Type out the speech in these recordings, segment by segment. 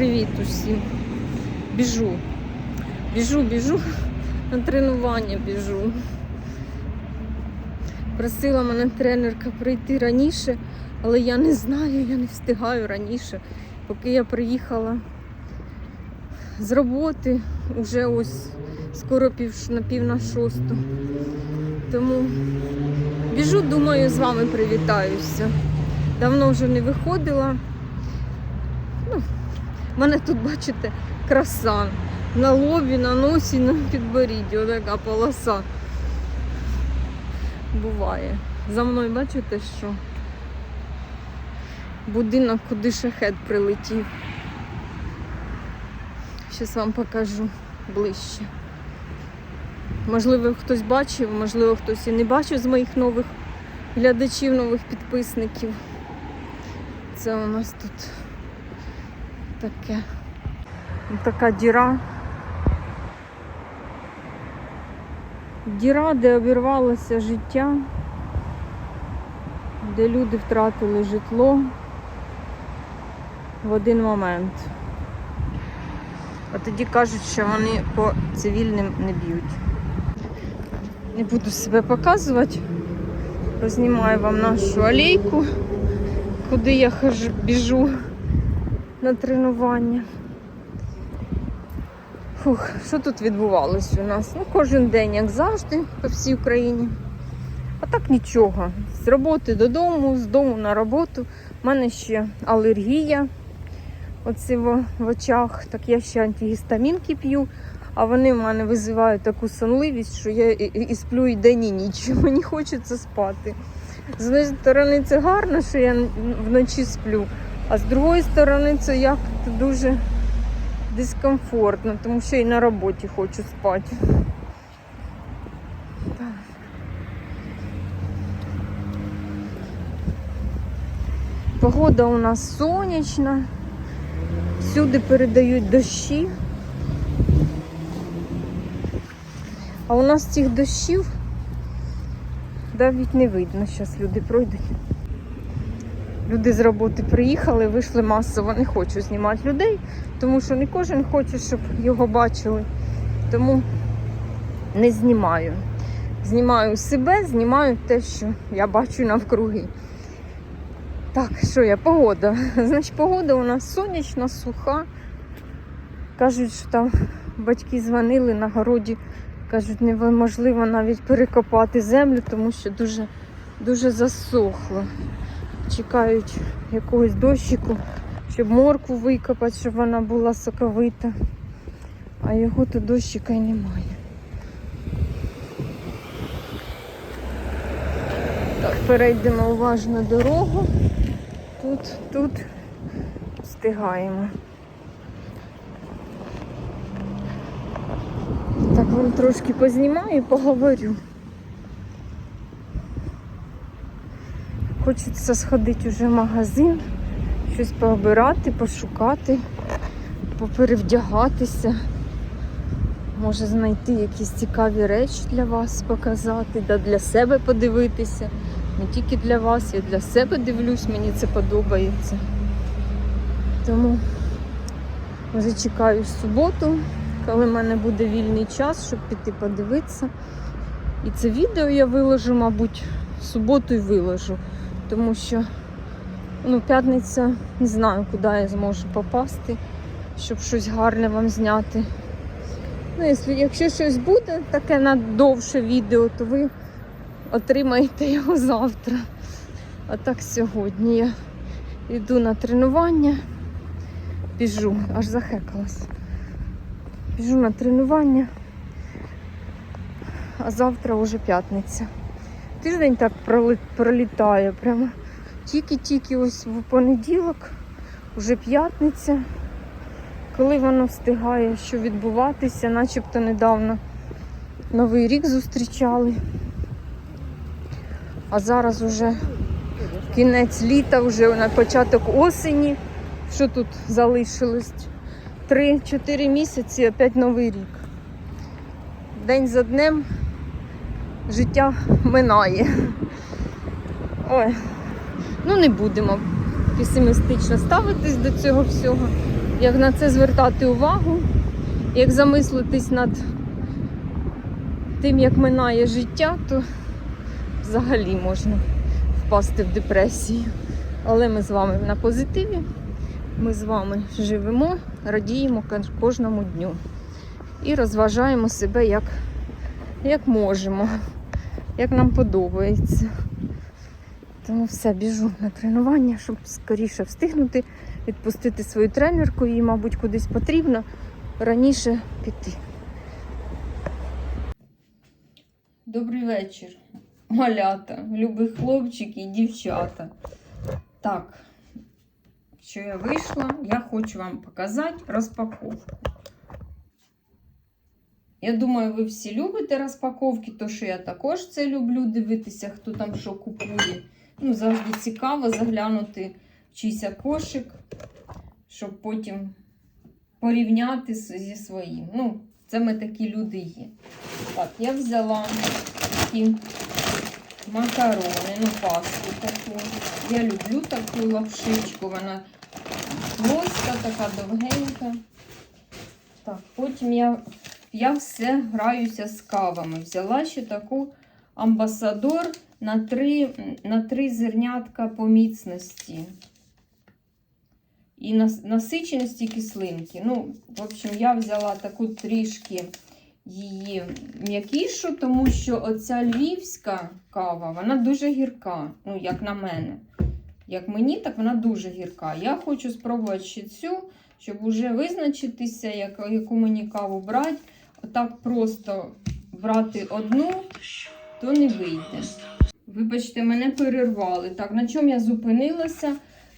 Привіт усім. Біжу. Біжу, біжу. На тренування біжу. Просила мене тренерка прийти раніше, але я не знаю, я не встигаю раніше. Поки я приїхала з роботи, вже ось скоро пів на пів на шосту. Тому біжу, думаю, з вами привітаюся. Давно вже не виходила. В мене тут, бачите, краса. На лобі, на носі, на підборідді. Отака полоса. Буває. За мною бачите, що будинок, куди шахет прилетів. Щас вам покажу ближче. Можливо, хтось бачив, можливо, хтось і не бачив з моїх нових глядачів, нових підписників. Це у нас тут таке. Така діра. Діра, де обірвалося життя, де люди втратили житло в один момент. А тоді кажуть, що вони по цивільним не б'ють. Не буду себе показувати. Познімаю вам нашу алейку, куди я хожу, біжу на тренування. Фух, що тут відбувалось у нас? Ну, кожен день, як завжди, по всій Україні. А так нічого. З роботи додому, з дому на роботу. У мене ще алергія оці в, в очах. Так я ще антигістамінки п'ю, а вони в мене визивають таку сонливість, що я і, і, і сплю і день, і ніч. Мені хочеться спати. З однієї сторони, це гарно, що я вночі сплю, а з другої сторони, це як дуже дискомфортно, тому що і на роботі хочу спати. Погода у нас сонячна, всюди передають дощі. А у нас цих дощів навіть не видно, зараз люди пройдуть. Люди з роботи приїхали, вийшли масово, не хочу знімати людей, тому що не кожен хоче, щоб його бачили. Тому не знімаю. Знімаю себе, знімаю те, що я бачу навкруги. Так, що я? Погода. Значить, погода у нас сонячна, суха. Кажуть, що там батьки дзвонили на городі, кажуть, неможливо навіть перекопати землю, тому що дуже, дуже засохло чекають якогось дощику, щоб моркву викопати, щоб вона була соковита. А його тут дощика й немає. Так, перейдемо уважно дорогу. Тут, тут встигаємо. Так, вам трошки познімаю і поговорю. Хочеться сходити вже в магазин, щось пообирати, пошукати, поперевдягатися. Може знайти якісь цікаві речі для вас показати, да для себе подивитися. Не тільки для вас, я для себе дивлюсь, мені це подобається. Тому вже чекаю суботу, коли в мене буде вільний час, щоб піти подивитися. І це відео я виложу, мабуть, в суботу і виложу тому що ну, п'ятниця не знаю, куди я зможу попасти, щоб щось гарне вам зняти. Ну, якщо, якщо щось буде таке на довше відео, то ви отримаєте його завтра. А так сьогодні я йду на тренування, біжу, аж захекалась. Біжу на тренування, а завтра вже п'ятниця. Тиждень так пролітає. Прямо тільки-тільки ось в понеділок, вже п'ятниця. Коли воно встигає, що відбуватися, начебто недавно Новий рік зустрічали. А зараз вже кінець літа, вже на початок осені. Що тут залишилось? Три-чотири місяці, опять новий рік. День за днем життя минає. Ой, ну не будемо песимістично ставитись до цього всього. як на це звертати увагу, як замислитись над тим, як минає життя, то взагалі можна впасти в депресію. Але ми з вами на позитиві. Ми з вами живемо, радіємо кожному дню і розважаємо себе як, як можемо, як нам подобається. Тому все, біжу на тренування, щоб скоріше встигнути відпустити свою тренерку, їй, мабуть, кудись потрібно раніше піти. Добрий вечір, малята, любі хлопчики і дівчата. Так, що я вийшла, я хочу вам показати розпаковку. Я думаю, ви всі любите розпаковки, то що я також це люблю дивитися, хто там що купує. Ну, завжди цікаво заглянути в чийсь кошик, щоб потім порівняти зі своїм. Ну, це ми такі люди є. Так, я взяла такі макарони, ну, пасту таку. Я люблю таку лапшичку, вона плоска, така довгенька. Так, потім я, я все граюся з кавами. Взяла ще таку амбасадор на три, на три зернятка по міцності. І насиченості кислинки. Ну, в общем, я взяла таку трішки її м'якішу, тому що оця львівська кава, вона дуже гірка, ну, як на мене. Як мені, так вона дуже гірка. Я хочу спробувати ще цю, щоб вже визначитися, яку мені каву брати. Отак просто брати одну, то не вийде. Вибачте, мене перервали. Так, на чому я зупинилася?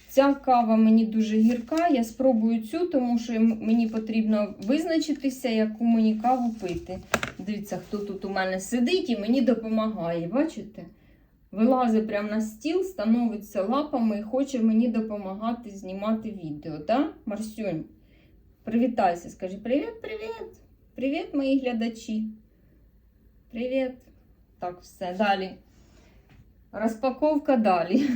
Ця кава мені дуже гірка. Я спробую цю, тому що мені потрібно визначитися, яку мені каву пити. Дивіться, хто тут у мене сидить і мені допомагає. Бачите? Вилазить прямо на стіл, становиться лапами і хоче мені допомагати знімати відео. Да? Марсюнь, привітайся, скажи привіт, привіт! Мої глядачі. Привіт. Так, все, далі. Розпаковка далі.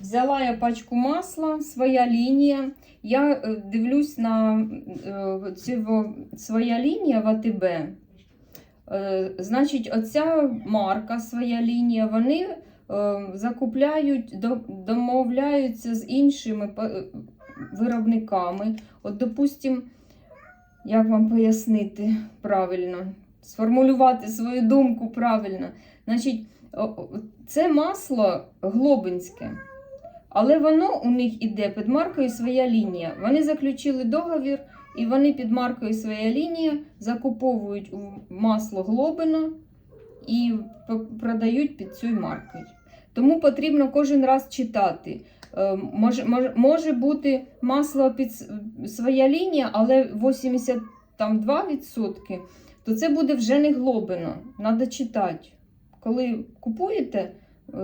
Взяла я пачку масла, своя лінія. Я е, дивлюсь на е, цього, своя лінія в АТБ. Е, Значить, оця марка, своя лінія, вони закупляють, домовляються з іншими виробниками. От, допустим, як вам пояснити правильно, сформулювати свою думку правильно. Значить, це масло глобинське. Але воно у них іде під маркою своя лінія. Вони заключили договір, і вони під маркою своя лінія закуповують масло глобино і продають під цією маркою. Тому потрібно кожен раз читати. Е, Може, може, може бути масло під своя лінія, але 82%, то це буде вже не глобино. Треба читати. Коли купуєте е,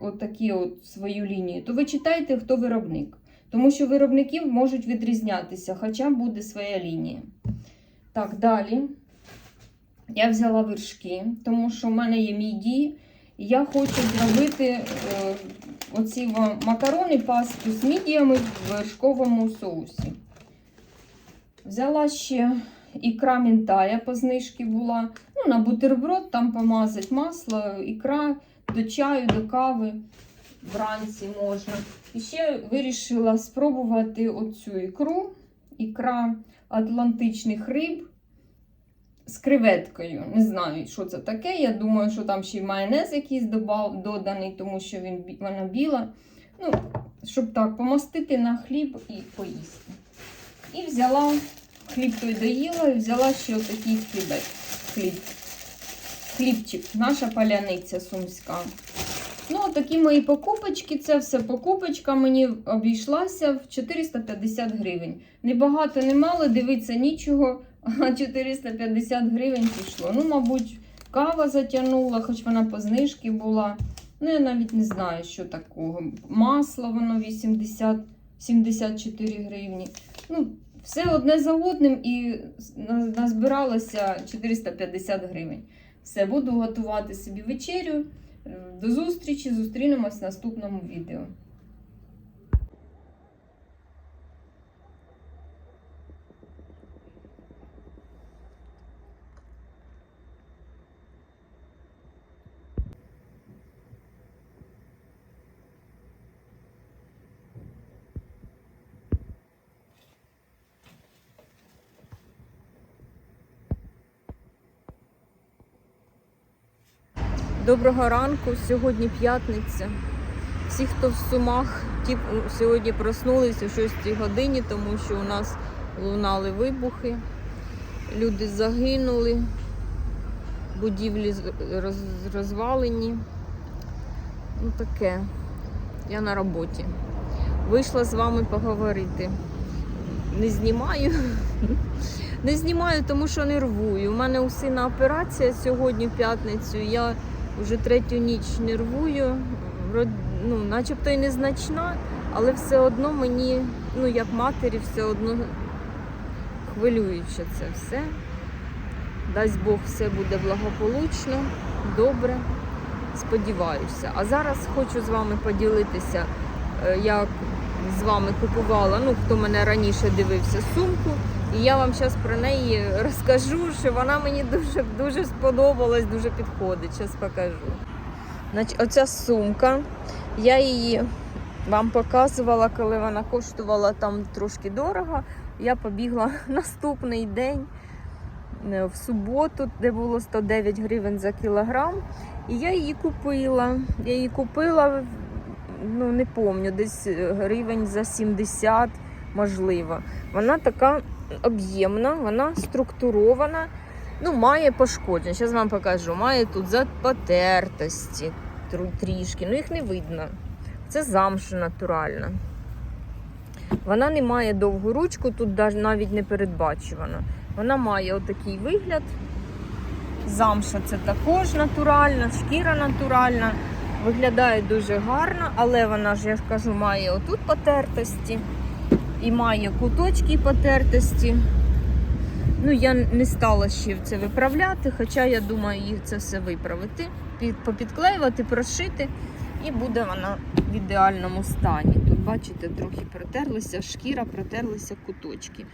отакі от свою лінію, то ви читайте, хто виробник. Тому що виробників можуть відрізнятися, хоча буде своя лінія. Так, далі. Я взяла вершки, тому що в мене є міді. Я хочу зробити е, оці макарони пасту з мідіями в вершковому соусі. Взяла ще ікра мінтая по знижці була. Ну, на бутерброд там помазати масло, ікра до чаю, до кави вранці можна. І ще вирішила спробувати оцю ікру, ікра атлантичних риб з креветкою. Не знаю, що це таке. Я думаю, що там ще й майонез якийсь добав, доданий, тому що він, вона біла. Ну, щоб так помастити на хліб і поїсти. І взяла хліб той доїла, і взяла ще отакий хлібець. Хліб. Хлібчик, наша паляниця сумська. Ну, такі мої покупочки, це все покупочка мені обійшлася в 450 гривень. Небагато, не мало, дивитися нічого, 450 гривень пішло. Ну, мабуть, кава затягнула, хоч вона по знижці була. Ну, я навіть не знаю, що такого. Масло воно 80, 74 гривні. Ну, все одне за одним і назбиралося 450 гривень. Все, буду готувати собі вечерю. До зустрічі, зустрінемось в наступному відео. Доброго ранку. Сьогодні п'ятниця. Всі, хто в сумах, ті сьогодні проснулися о 6 годині, тому що у нас лунали вибухи. Люди загинули, будівлі розвалені. Ну таке. Я на роботі. Вийшла з вами поговорити. Не знімаю. Не знімаю, тому що нервую. У мене у сина операція сьогодні в п'ятницю. Я вже третю ніч нервую. Ну, начебто і незначна, але все одно мені, ну як матері, все одно хвилююче це все. Дасть Бог, все буде благополучно, добре. Сподіваюся. А зараз хочу з вами поділитися, е, як з вами купувала, ну хто мене раніше дивився сумку. І я вам зараз про неї розкажу, що вона мені дуже дуже сподобалась, дуже підходить. Зараз покажу. Значить, оця сумка, я її вам показувала, коли вона коштувала там трошки дорого. Я побігла наступний день е, в суботу, де було 109 гривень за кілограм. І я її купила. Я її купила, ну не пам'ятаю, десь гривень за 70, можливо. Вона така об'ємна, вона структурована, ну, має пошкодження. Зараз вам покажу. Має тут запотертості трішки, ну їх не видно. Це замша натуральна. Вона не має довгу ручку, тут навіть не передбачувано. Вона має отакий вигляд. Замша це також натуральна, шкіра натуральна. Виглядає дуже гарно, але вона ж, я ж кажу, має отут потертості і має куточки потертості. Ну, я не стала ще це виправляти, хоча я думаю, їх це все виправити, попідклеювати, прошити, і буде вона в ідеальному стані. Тут, бачите, трохи протерлися, шкіра, протерлися куточки.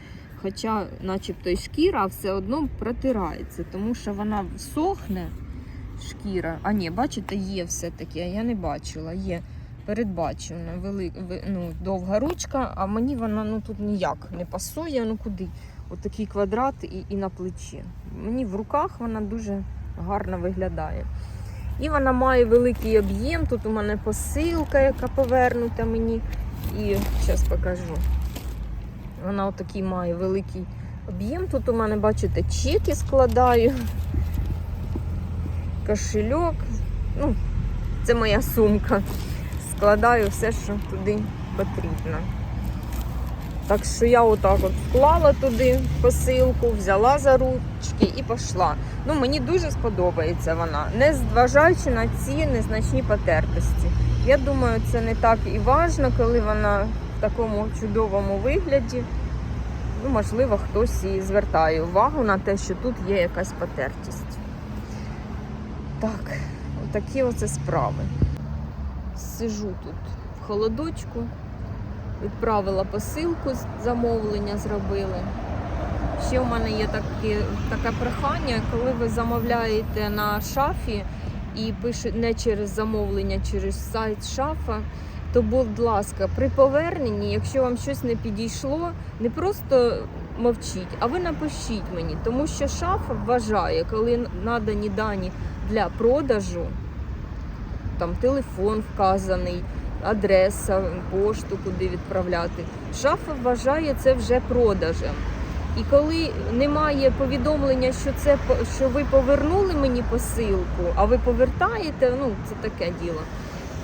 Хоча, начебто, і шкіра, все одно протирається, тому що вона сохне шкіра. А ні, бачите, є все-таки, а я не бачила. Є передбачена вели, ну, довга ручка, а мені вона ну, тут ніяк не пасує. Ну куди? Отакий квадрат і, і на плечі. Мені в руках вона дуже гарно виглядає. І вона має великий об'єм. Тут у мене посилка, яка повернута мені. І зараз покажу. Вона отакий має великий об'єм. Тут у мене, бачите, чеки складаю, кошельок. Ну, це моя сумка. Складаю все, що туди потрібно. Так що я отак от вклала туди посилку, взяла за ручки і пішла. Ну, мені дуже сподобається вона, не зважаючи на ці незначні потертості. Я думаю, це не так і важно, коли вона в такому чудовому вигляді. Ну, можливо, хтось і звертає увагу на те, що тут є якась потертість. Так, такі оце справи. Сижу тут в холодочку, відправила посилку, замовлення зробили. Ще в мене є таке, таке прохання, коли ви замовляєте на шафі і пишете не через замовлення, через сайт шафа, то, будь ласка, при поверненні, якщо вам щось не підійшло, не просто мовчіть, а ви напишіть мені, тому що шафа вважає, коли надані дані для продажу, там телефон вказаний, адреса, пошту, куди відправляти. Шафа вважає це вже продажем. І коли немає повідомлення, що це що ви повернули мені посилку, а ви повертаєте, ну це таке діло.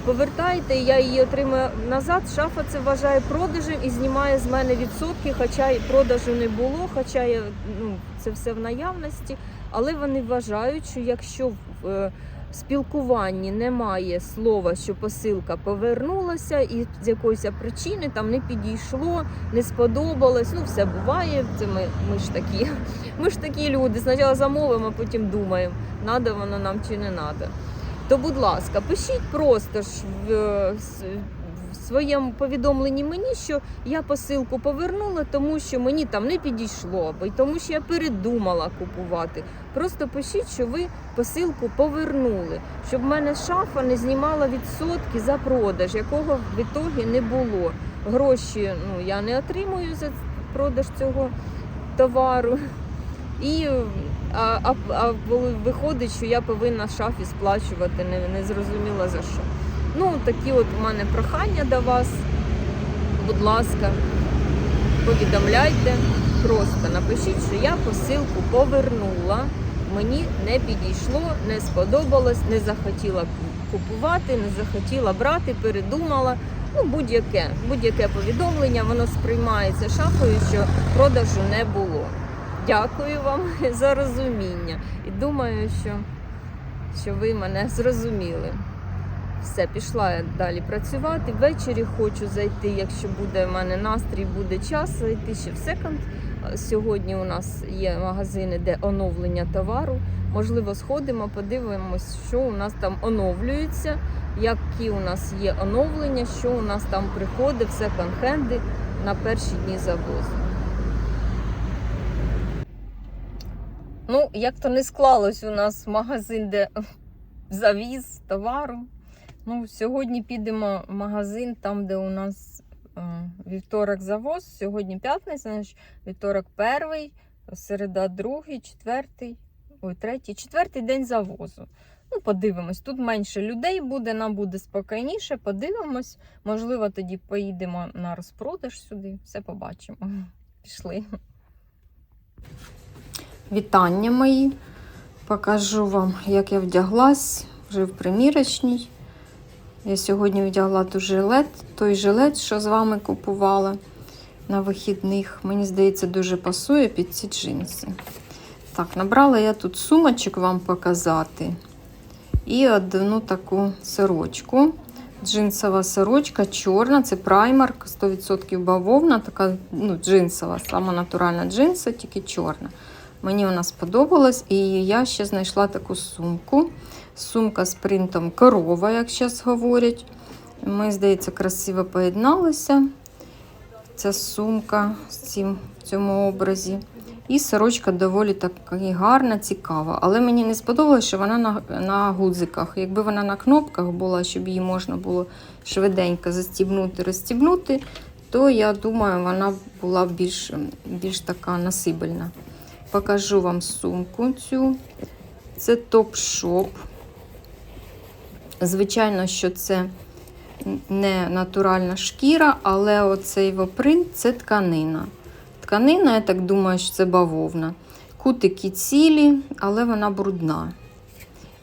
Повертаєте, я її отримаю назад. Шафа це вважає продажем і знімає з мене відсотки, хоча і продажу не було, хоча я, ну, це все в наявності. Але вони вважають, що якщо е, спілкуванні немає слова, що посилка повернулася, і з якоїсь причини там не підійшло, не сподобалось. Ну, все буває. Це ми, ми ж такі. Ми ж такі люди. Спочатку замовимо, а потім думаємо, надо воно нам чи не надо. То, будь ласка, пишіть просто ж в, е, своєму повідомленні мені, що я посилку повернула, тому що мені там не підійшло, або тому, що я передумала купувати. Просто пишіть, що ви посилку повернули, щоб в мене шафа не знімала відсотки за продаж, якого в ітогі не було. Гроші ну, я не отримую за продаж цього товару. І, а, а, а виходить, що я повинна шафі сплачувати, не, не зрозуміла за що. Ну, такі от у мене прохання до вас. Будь ласка, повідомляйте, просто напишіть, що я посилку повернула. Мені не підійшло, не сподобалось, не захотіла купувати, не захотіла брати, передумала. Ну, будь-яке, будь-яке повідомлення, воно сприймається шафою, що продажу не було. Дякую вам за розуміння. І думаю, що, що ви мене зрозуміли. Все, пішла я далі працювати. Ввечері хочу зайти, якщо буде в мене настрій, буде час зайти ще в секонд. Сьогодні у нас є магазини, де оновлення товару. Можливо, сходимо, подивимось, що у нас там оновлюється, які у нас є оновлення, що у нас там приходить в секонд-хенди на перші дні завозу. Ну, як то не склалось у нас магазин, де завіз товару. Ну, сьогодні підемо в магазин, там, де у нас е, вівторок завоз. Сьогодні п'ятниця, значить вівторок перший, середа другий, четвертий, ой, третій, четвертий день завозу. Ну, подивимось. Тут менше людей буде, нам буде спокійніше. Подивимось. Можливо, тоді поїдемо на розпродаж сюди. Все побачимо. Пішли. Вітання мої. Покажу вам, як я вдяглась вже в примірочній. Я сьогодні вдягла ту жилет, той жилет, що з вами купувала на вихідних. Мені здається, дуже пасує під ці джинси. Так, набрала я тут сумочок вам показати. І одну таку сорочку. Джинсова сорочка, чорна, це праймарк, 100% бавовна, така ну, джинсова, сама натуральна джинса, тільки чорна. Мені вона сподобалась, і я ще знайшла таку сумку. Сумка з принтом корова, як зараз говорять. Ми, здається, красиво поєдналися. Ця сумка з цим, в цьому образі. І сорочка доволі така гарна, цікава. Але мені не сподобалось, що вона на, на гудзиках. Якби вона на кнопках була, щоб її можна було швиденько застібнути, розстібнути, то я думаю, вона була б більш, більш така насибельна. Покажу вам сумку цю. Це топ-шоп. Звичайно, що це не натуральна шкіра, але оцей вопринт це тканина. Тканина, я так думаю, що це бавовна. Кутики цілі, але вона брудна.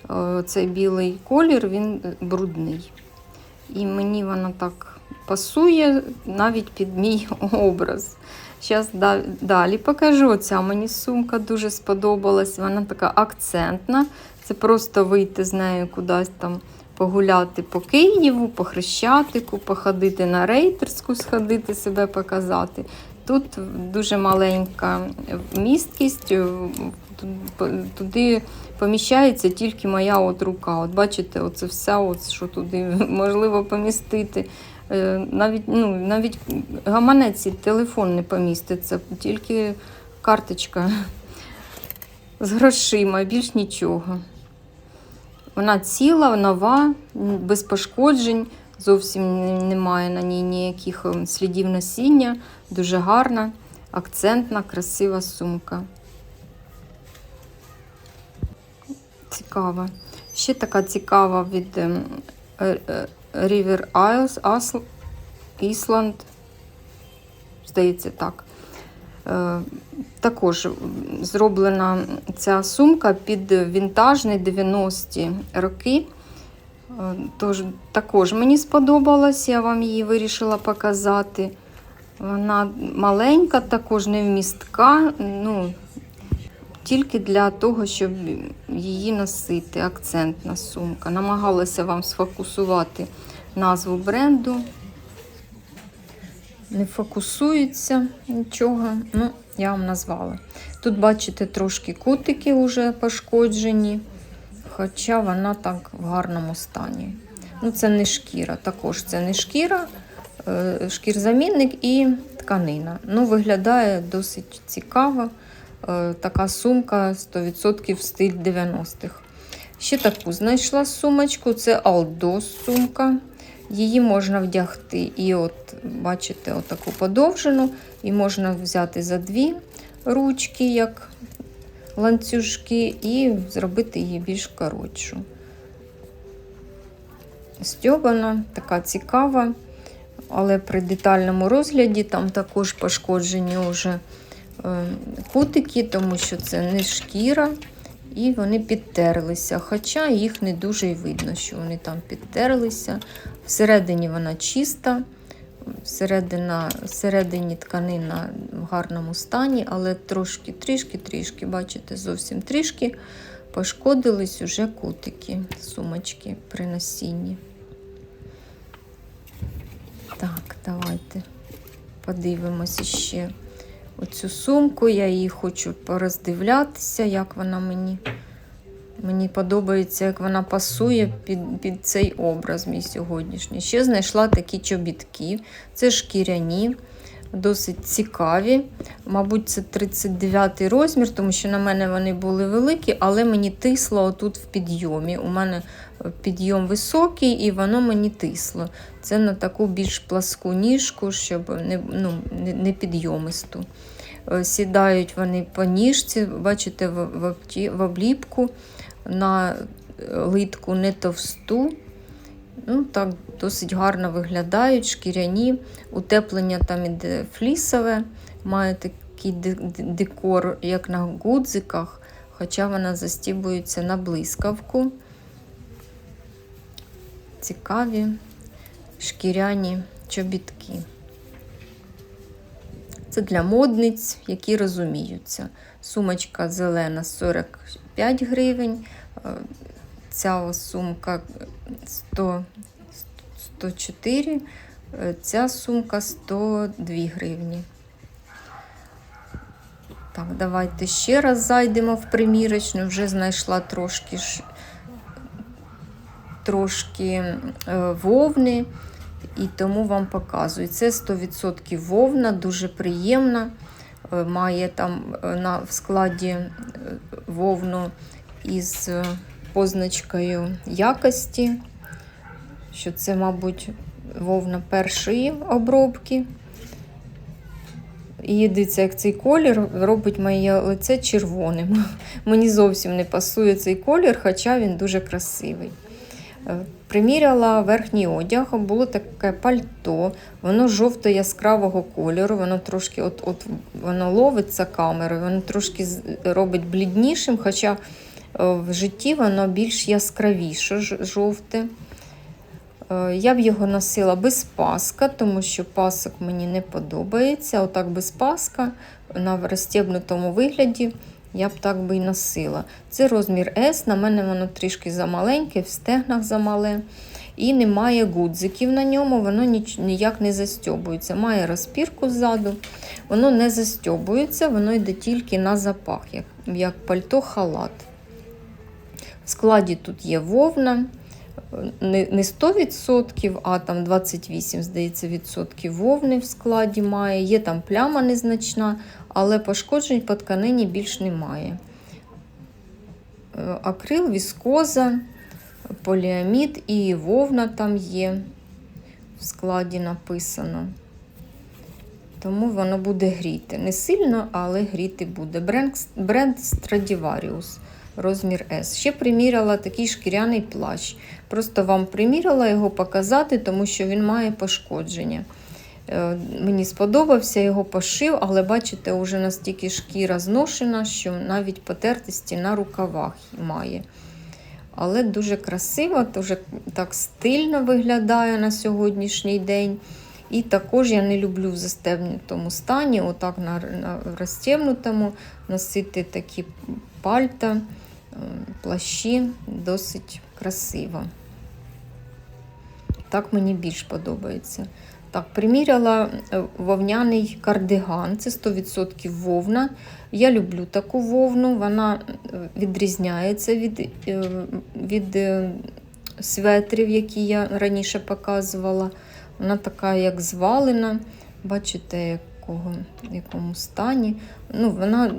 Е, Цей білий колір, він брудний. І мені вона так пасує навіть під мій образ. Зараз далі покажу. Оця мені сумка дуже сподобалась. Вона така акцентна. Це просто вийти з нею кудись там погуляти по Києву, по Хрещатику, походити на рейтерську, сходити, себе показати. Тут дуже маленька місткість, туди поміщається тільки моя от рука. От бачите, оце все, от, що туди можливо помістити. Е, Навіть ну, навіть гаманець і телефон не поміститься, тільки карточка з грошима, більш нічого. Вона ціла, нова, без пошкоджень, зовсім немає на ній ніяких ем, слідів насіння, дуже гарна, акцентна, красива сумка. Цікава. Ще така цікава від ем, е, е, River Isles, Island, здається, так. Е, також зроблена ця сумка під вінтажні 90-ті роки. Е, Тож, також мені сподобалась, я вам її вирішила показати. Вона маленька, також не вмістка, ну, тільки для того, щоб її носити. Акцентна сумка. Намагалася вам сфокусувати назву бренду. Не фокусується нічого, ну, я вам назвала. Тут, бачите, трошки кутики вже пошкоджені, хоча вона так в гарному стані. Ну, Це не шкіра, також це не шкіра, е, шкірзамінник і тканина. Ну, Виглядає досить цікаво. Е, Така сумка 100% в стиль 90-х. Ще таку знайшла сумочку, це Aldos сумка. Її можна вдягти і, от, бачите, отаку подовжену, і можна взяти за дві ручки, як ланцюжки і зробити її більш коротшу. Стьобана, така цікава, але при детальному розгляді там також пошкоджені вже е, кутики, тому що це не шкіра, і вони підтерлися. Хоча їх не дуже й видно, що вони там підтерлися. Всередині вона чиста, всередина, всередині тканина в гарному стані, але трошки, трішки, трішки, бачите, зовсім трішки пошкодились уже кутики, сумочки при носінні. Так, давайте подивимося ще оцю сумку. Я її хочу пороздивлятися, як вона мені. Мені подобається, як вона пасує під, під цей образ мій сьогоднішній. Ще знайшла такі чобітки. Це шкіряні, досить цікаві. Мабуть, це 39 розмір, тому що на мене вони були великі, але мені тисло отут в підйомі. У мене підйом високий і воно мені тисло. Це на таку більш пласку ніжку, щоб не, ну, не, підйомисту. Е, Сідають вони по ніжці, бачите, в, обліпку на литку не товсту. Ну, так досить гарно виглядають, шкіряні. Утеплення там іде флісове, має такий де- де- декор, як на гудзиках, хоча вона застібується на блискавку. Цікаві шкіряні чобітки. Це для модниць, які розуміються. Сумочка зелена 45 гривень. е, Ця сумка 100, 104, е, ця сумка 102 гривні. Так, давайте ще раз зайдемо в примірочну. Вже знайшла трошки, трошки е, вовни, і тому вам показую. Це 100% вовна, дуже приємна. Е, Має там на, в складі вовну із позначкою якості, що це, мабуть, вовна першої обробки. І дивіться, як цей колір робить моє лице червоним. Мені зовсім не пасує цей колір, хоча він дуже красивий. Е, Приміряла верхній одяг, було таке пальто, воно жовто-яскравого кольору, воно трошки от, от, воно ловиться камерою, воно трошки робить бліднішим, хоча в житті воно більш яскравіше жовте. Е, Я б його носила без паска, тому що пасок мені не подобається. Отак без паска на розтібнутому вигляді я б так би і носила. Це розмір S, на мене воно трішки замаленьке, в стегнах замале. І немає гудзиків на ньому, воно ніяк не застьобується. Має розпірку ззаду, воно не застьобується, воно йде тільки на запах, як пальто-халат. В складі тут є вовна, не, не 100%, а там 28, здається, відсотків вовни в складі має. Є там пляма незначна, але пошкоджень по тканині більш немає. Е, Акрил, віскоза, поліамід і вовна там є. В складі написано. Тому воно буде гріти. Не сильно, але гріти буде. Бренд, Stradivarius, розмір S. Ще приміряла такий шкіряний плащ. Просто вам приміряла його показати, тому що він має пошкодження. Е, Мені сподобався його пошив, але бачите, вже настільки шкіра зношена, що навіть потертості на рукавах має. Але дуже красиво, дуже так стильно виглядає на сьогоднішній день. І також я не люблю в застебнутому стані, отак на, на розтємнутому носити такі пальта, плащі досить красиво. Так мені більш подобається. Так, приміряла е, вовняний кардиган, це 100% вовна. Я люблю таку вовну, вона е, відрізняється від, е, від светрів, які я раніше показувала. Вона така, як звалена. Бачите, якого, в якому стані. Ну, вона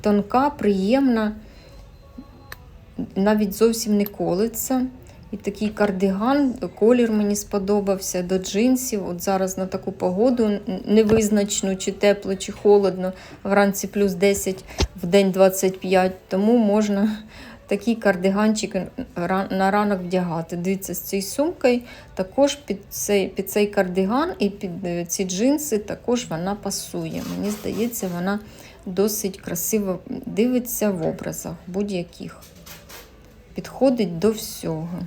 тонка, приємна, навіть зовсім не колиться. І такий кардиган, колір мені сподобався до джинсів. От зараз на таку погоду невизначну, чи тепло, чи холодно. Вранці плюс 10, в день 25. Тому можна такий кардиганчик на ранок вдягати. Дивіться, з цією сумкою також під цей, під цей кардиган і під е, ці джинси також вона пасує. Мені здається, вона досить красиво дивиться в образах будь-яких. Підходить до всього.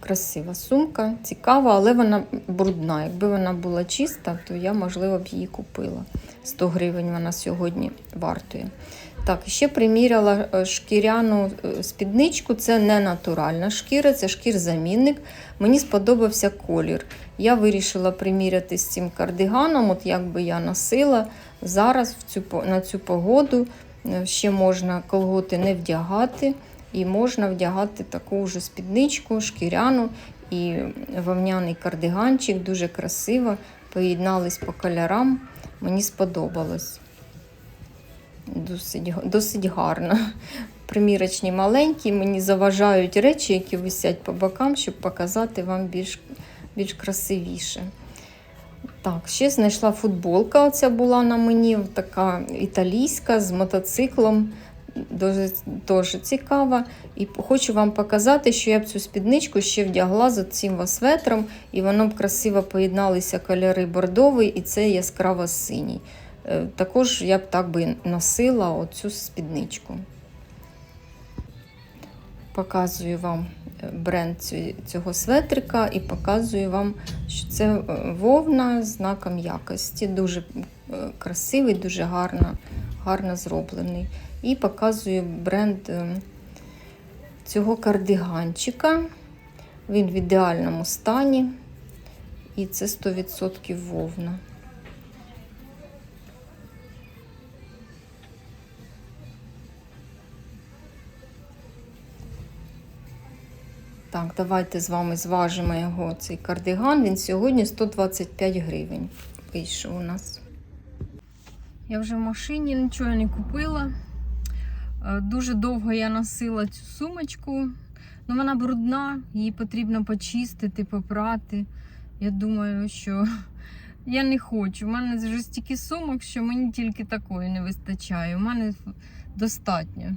Красива сумка, цікава, але вона брудна. Якби вона була чиста, то я, можливо, б її купила. 100 гривень вона сьогодні вартує. Так, ще приміряла е, шкіряну е, спідничку. Це не натуральна шкіра, це шкір-замінник. Мені сподобався колір. Я вирішила приміряти з цим кардиганом, от як би я носила. Зараз в цю, на цю погоду ще можна колготи не вдягати, і можна вдягати таку вже спідничку, шкіряну і вовняний кардиганчик, дуже красиво. Поєднались по кольорам. Мені сподобалось. Досить, досить гарно. Примірочні маленькі, мені заважають речі, які висять по бокам, щоб показати вам більш, більш красивіше. Так, ще знайшла футболка. Оця була на мені, така італійська з мотоциклом. Дуже, дуже цікава. І хочу вам показати, що я б цю спідничку ще вдягла з цим васветром, і воно б красиво поєдналися кольори бордовий і це яскраво синій. Е, Також я б так би носила оцю спідничку. Показую вам е, бренд цього светрика і показую вам, що це е, вовна знаком якості. Дуже е, красивий, дуже гарно, гарно зроблений. І показую бренд цього кардиганчика. Він в ідеальному стані. І це 100% вовна. Так, давайте з вами зважимо його цей кардиган. Він сьогодні 125 гривень. Вийшов у нас. Я вже в машині нічого не купила. Е, Дуже довго я носила цю сумочку. Ну, вона брудна, її потрібно почистити, попрати. Я думаю, що я не хочу. У мене вже стільки сумок, що мені тільки такої не вистачає. У мене достатньо.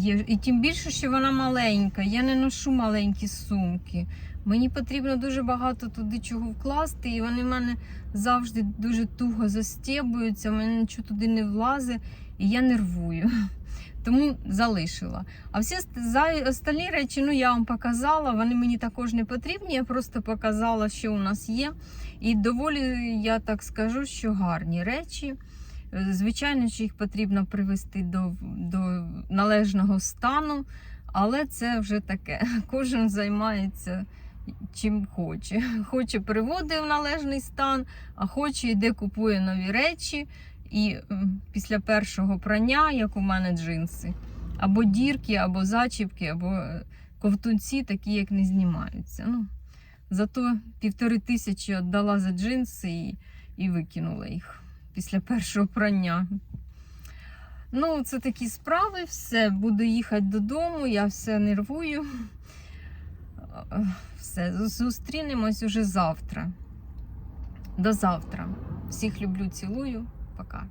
Є. І тим більше, що вона маленька. Я не ношу маленькі сумки. Мені потрібно дуже багато туди чого вкласти, і вони в мене завжди дуже туго застєбуються, в мене нічого туди не влазить, і я нервую. Тому залишила. А всі остальні речі, ну я вам показала, вони мені також не потрібні. Я просто показала, що у нас є. І доволі, я так скажу, що гарні речі. Звичайно, що їх потрібно привести до, до належного стану, але це вже таке. Кожен займається чим хоче. Хоче приводить в належний стан, а хоче йде купує нові речі. І після першого прання, як у мене джинси, або дірки, або зачіпки, або е, ковтунці, такі як не знімаються. Ну, зато півтори тисячі віддала за джинси і, і викинула їх після першого прання. Ну, це такі справи, все, буду їхати додому, я все нервую. Все, зустрінемось уже завтра. До завтра. Всіх люблю, цілую. Пока.